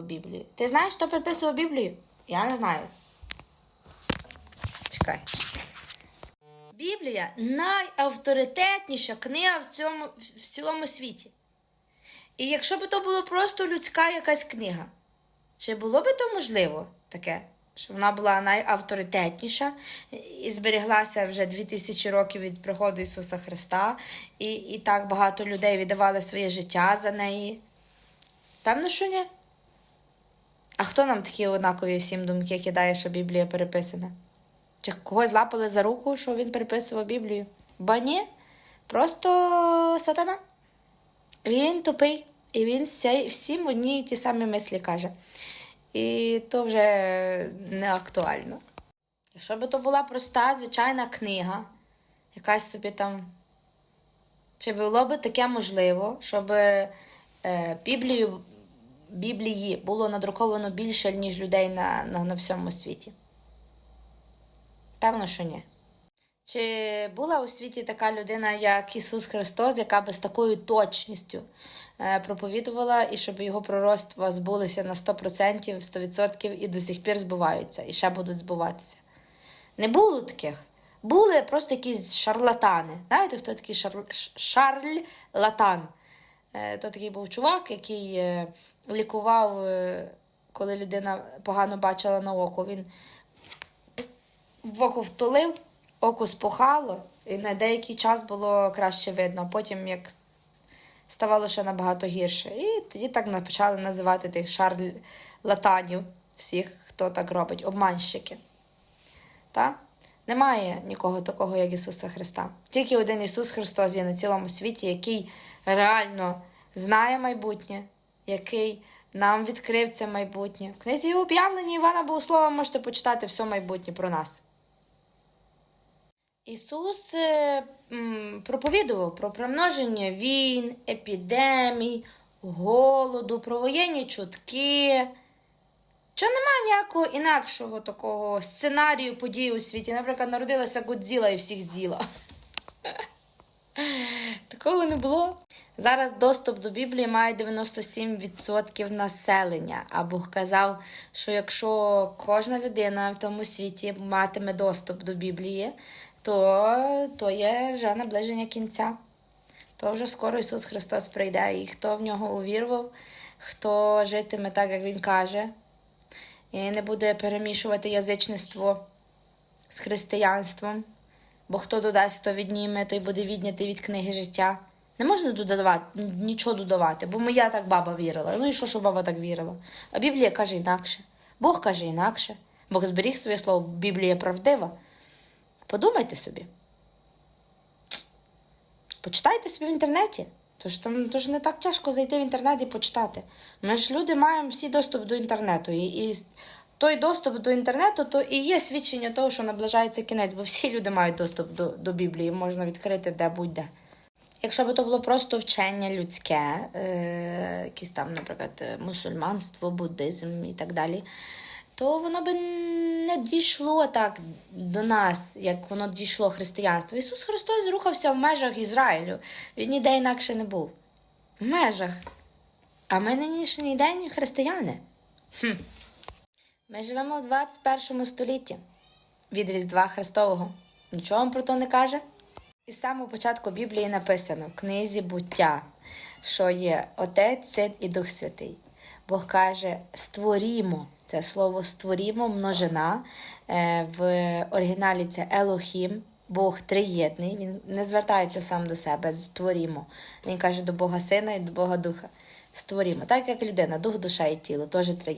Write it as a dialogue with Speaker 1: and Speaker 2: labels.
Speaker 1: Біблію. Ти знаєш, хто переписував Біблію? Я не знаю. Чекай. Біблія найавторитетніша книга в цьому в цілому світі. І якщо б то було просто людська якась книга, чи було би то можливо таке, що вона була найавторитетніша і зберіглася вже 2000 років від приходу Ісуса Христа, і, і так багато людей віддавали своє життя за неї? Певно, що ні. А хто нам такі однакові всім думки кидає, що Біблія переписана? Чи когось лапали за руку, що він переписував Біблію? Ба ні, просто сатана. Він тупий, і він всім одні й ті самі мислі каже. І то вже не актуально. Якщо б то була проста, звичайна книга, якась собі там. Чи було б таке можливо, щоб е, Біблію, Біблії було надруковано більше, ніж людей на, на, на всьому світі? Певно, що ні. Чи була у світі така людина, як Ісус Христос, яка би з такою точністю е, проповідувала, і щоб його пророцтва збулися на 100%, 100% і до сих пір збуваються, і ще будуть збуватися? Не було таких. Були просто якісь шарлатани. Знаєте, хто такий шар... шарлатан? Е, То такий був чувак, який е, лікував, е, коли людина погано бачила на око. Він в око втулив, око спухало, і на деякий час було краще видно. Потім як ставало ще набагато гірше. І тоді так почали називати тих шарлатанів, всіх, хто так робить, обманщики. Та? Немає нікого такого, як Ісуса Христа. Тільки один Ісус Христос є на цілому світі, який реально знає майбутнє, який нам відкрив це майбутнє. В книзі об'явлення Івана Богослова можете почитати все майбутнє про нас. Ісус е, проповідував про примноження війн, епідемій, голоду, про воєнні чутки. Що немає ніякого інакшого такого сценарію подій у світі. Наприклад, народилася Годзіла і всіх з'їла. Такого не було. Зараз доступ до Біблії має 97% населення. А Бог казав, що якщо кожна людина в тому світі матиме доступ до Біблії, то, то є вже наближення кінця. То вже скоро Ісус Христос прийде, і хто в нього увірував, хто житиме так, як Він каже, і не буде перемішувати язичництво з християнством, бо хто додасть, то відніме, той буде віднятий від книги життя. Не можна додавати, нічого додавати, бо моя так баба вірила. Ну і що, що баба так вірила? А Біблія каже інакше. Бог каже інакше. Бог зберіг своє слово, Біблія правдива. Подумайте собі. Почитайте собі в інтернеті. Тож там тож не так тяжко зайти в інтернет і почитати. Ми ж люди маємо всі доступ до інтернету. І, і той доступ до інтернету то і є свідчення того, що наближається кінець, бо всі люди мають доступ до, до Біблії, можна відкрити де будь-де. Якщо б то було просто вчення людське, е, якісь там, наприклад, мусульманство, буддизм і так далі, то воно би не дійшло так до нас, як воно дійшло християнство. Ісус Христос рухався в межах Ізраїлю. Він ніде інакше не був. В межах. А ми нинішній день християни. Хм. Ми живемо в 21 столітті від Різдва Христового. Нічого вам про то не каже? І з самого початку Біблії написано в книзі буття, що є Отець, Син і Дух Святий. Бог каже: створімо. Це слово створімо, множина. Е, В оригіналі це Елохім, Бог триєдний. Він не звертається сам до себе, створімо. Він каже до Бога Сина і до Бога Духа. Створімо. Так як людина, дух, душа і тіло, теж триєдне.